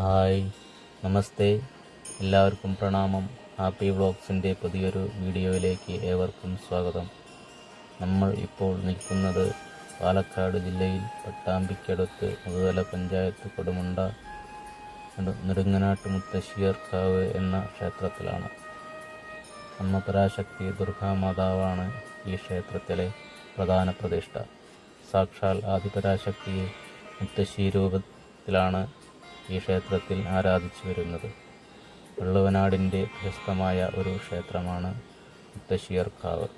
Hi നമസ്തേ. എല്ലാവർക്കും പ്രണാമം. Happy വ്ളോഗ്സിന്റെ പുതിയൊരു വീഡിയോയിലേക്ക് ഏവർക്കും സ്വാഗതം. നമ്മൾ ഇപ്പോൾ നിൽക്കുന്നത് പാലക്കാട് ജില്ലയിൽ പട്ടാമ്പിക്കടുത്ത് മുതല പഞ്ചായത്ത് കൊടുമുണ്ട നെടു- നെടുങ്ങനാട്ട് മുത്തശ്ശിയർക്കാവ് എന്ന ക്ഷേത്രത്തിലാണ്. അമ്മ പരാശക്തി ദുർഗാമാതാവാണ് ഈ ക്ഷേത്രത്തിലെ പ്രധാന പ്രതിഷ്ഠ. സാക്ഷാൽ ആദിപരാശക്തിയെ മുത്തശ്ശി രൂപത്തിലാണ് ഈ ക്ഷേത്രത്തിൽ ആരാധിച്ചു വരുന്നത്. വെള്ളുവനാടിന്റെ പ്രശസ്തമായ ഒരു ക്ഷേത്രമാണ് മുത്തശ്ശിയർക്കാവ്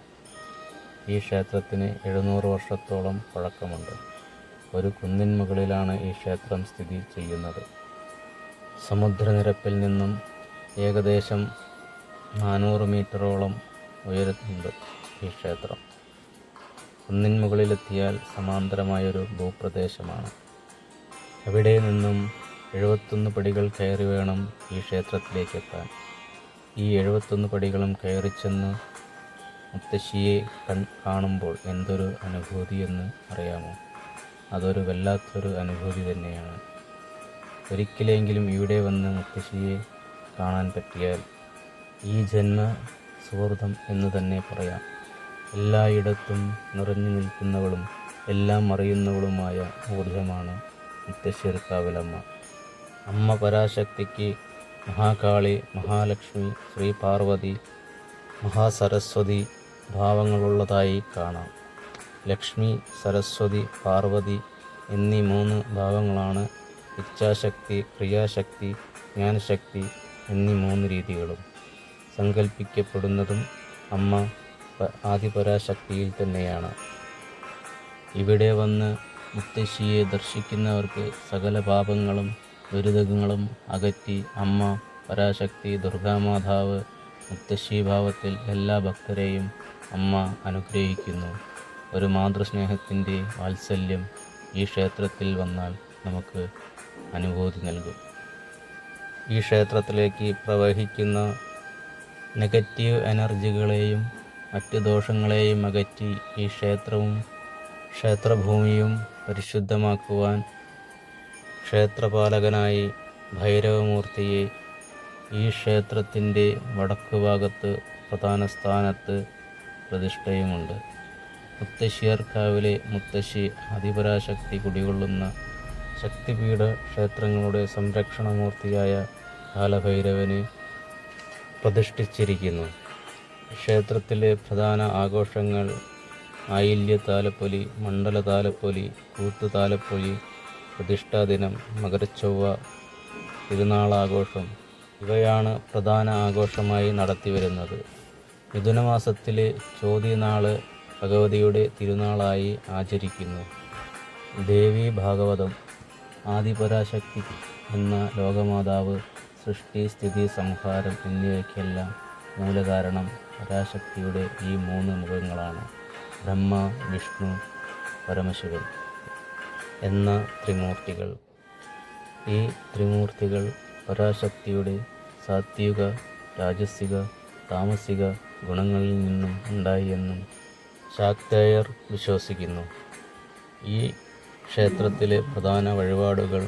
ഈ ക്ഷേത്രത്തിന് എഴുന്നൂറ് വർഷത്തോളം പഴക്കമുണ്ട്. ഒരു കുന്നിൻ മുകളിലാണ് ഈ ക്ഷേത്രം സ്ഥിതി ചെയ്യുന്നത്. സമുദ്രനിരപ്പിൽ നിന്നും ഏകദേശം നാനൂറ് മീറ്ററോളം ഉയരുന്നുണ്ട് ഈ ക്ഷേത്രം. കുന്നിൻ മുകളിലെത്തിയാൽ സമാന്തരമായൊരു ഭൂപ്രദേശമാണ്. അവിടെ നിന്നും എഴുപത്തൊന്ന് പടികൾ കയറി വേണം ഈ ക്ഷേത്രത്തിലേക്ക് എത്താൻ. ഈ എഴുപത്തൊന്ന് പടികളും കയറി ചെന്ന് മുത്തശ്ശിയെ കൺ കാണുമ്പോൾ എന്തൊരു അനുഭൂതി എന്ന് അറിയാമോ? അതൊരു വല്ലാത്തൊരു അനുഭൂതി തന്നെയാണ്. ഒരിക്കലെങ്കിലും ഇവിടെ വന്ന് മുത്തശ്ശിയെ കാണാൻ പറ്റിയാൽ ഈ ജന്മ സുഹൃതം എന്ന് തന്നെ പറയാം. എല്ലായിടത്തും നിറഞ്ഞു നിൽക്കുന്നവളും എല്ലാം അറിയുന്നവളുമായ ഊർജമാണ് മുത്തശ്ശിർക്കാവിലമ്മ അമ്മ പരാശക്തിക്ക് മഹാകാളി മഹാലക്ഷ്മി ശ്രീ പാർവതി മഹാസരസ്വതി ഭാവങ്ങളുള്ളതായി കാണാം. ലക്ഷ്മി സരസ്വതി പാർവതി എന്നീ മൂന്ന് ഭാവങ്ങളാണ് ഇച്ഛാശക്തി ക്രിയാശക്തി ജ്ഞാനശക്തി എന്നീ മൂന്ന് രീതികളും. സങ്കല്പിക്കപ്പെടുന്നതും അമ്മ ആദിപരാശക്തിയിൽ തന്നെയാണ്. ഇവിടെ വന്ന് മുത്തശ്ശിയെ ദർശിക്കുന്നവർക്ക് സകല പാപങ്ങളും ദുരിതങ്ങളും അകറ്റി അമ്മ പരാശക്തി ദുർഗാമാതാവ് മുത്തശ്ശീഭാവത്തിൽ എല്ലാ ഭക്തരെയും അമ്മ അനുഗ്രഹിക്കുന്നു. ഒരു മാതൃസ്നേഹത്തിന്റെ വാത്സല്യം ഈ ക്ഷേത്രത്തിൽ വന്നാൽ നമുക്ക് അനുഭൂതി നൽകും. ഈ ക്ഷേത്രത്തിലേക്ക് പ്രവഹിക്കുന്ന നെഗറ്റീവ് എനർജികളെയും മറ്റ് ദോഷങ്ങളെയും അകറ്റി ഈ ക്ഷേത്രവും ക്ഷേത്രഭൂമിയും പരിശുദ്ധമാക്കുവാൻ ക്ഷേത്രപാലകനായി ഭൈരവമൂർത്തിയെ ഈ ക്ഷേത്രത്തിന്റെ വടക്ക് ഭാഗത്ത് പ്രധാന സ്ഥാനത്ത് പ്രതിഷ്ഠയുമുണ്ട്. മുത്തശ്ശിയർക്കാവിലെ മുത്തശ്ശി അതിപരാശക്തി കുടികൊള്ളുന്ന ശക്തിപീഠ ക്ഷേത്രങ്ങളുടെ സംരക്ഷണമൂർത്തിയായ കാലഭൈരവനെ പ്രതിഷ്ഠിച്ചിരിക്കുന്നു. ക്ഷേത്രത്തിലെ പ്രധാന ആഘോഷങ്ങൾ ആയില്യ താലപ്പൊലി മണ്ഡല താലപ്പൊലി കൂത്തു താലപ്പൊലി പ്രതിഷ്ഠാദിനം മകരച്ചൊവ്വ തിരുനാളാഘോഷം ഇവയാണ് പ്രധാന ആഘോഷമായി നടത്തിവരുന്നത്. മിഥുനമാസത്തിലെ ചോദ്യനാൾ ഭഗവതിയുടെ തിരുനാളായി ആചരിക്കുന്നു. ദേവി ഭാഗവതം ആദിപരാശക്തി എന്ന ലോകമാതാവ് സൃഷ്ടി സ്ഥിതി സംഹാരം എന്നിവയ്ക്കെല്ലാം മൂലകാരണം പരാശക്തിയുടെ ഈ മൂന്ന് മുഖങ്ങളാണ്. ബ്രഹ്മ വിഷ്ണു പരമശിവൻ. എന്ന ത്രിമൂർത്തികൾ. ഈ ത്രിമൂർത്തികൾ പരാശക്തിയുടെ സാത്വിക രാജസിക താമസിക ഗുണങ്ങളിൽ നിന്നും ഉണ്ടായി എന്നും ശാക്തേയർ വിശ്വസിക്കുന്നു. ഈ ക്ഷേത്രത്തിലെ പ്രധാന വഴിപാടുകൾ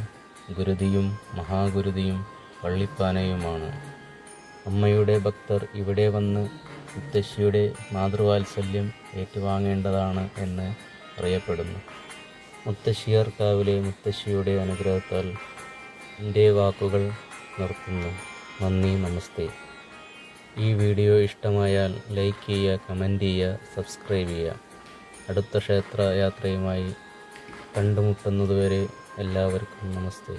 ഗുരുതിയും മഹാഗുരുതിയും പള്ളിപ്പാനയുമാണ് അമ്മയുടെ ഭക്തർ ഇവിടെ വന്ന് മുത്തശ്ശിയുടെ മാതൃവാത്സല്യം ഏറ്റുവാങ്ങേണ്ടതാണ് എന്ന് അറിയപ്പെടുന്നു. മുത്തശ്ശിയാർക്കാവിലെ മുത്തശ്ശിയുടെ അനുഗ്രഹത്താൽ എന്റെ വാക്കുകൾ നിർത്തുന്നു. നന്ദി നമസ്തേ. ഈ വീഡിയോ ഇഷ്ടമായാൽ ലൈക്ക് ചെയ്യുക കമന്റ് ചെയ്യുക സബ്സ്ക്രൈബ് ചെയ്യുക. അടുത്ത ക്ഷേത്ര യാത്രയുമായി കണ്ടുമുട്ടുന്നതുവരെ എല്ലാവർക്കും നമസ്തേ.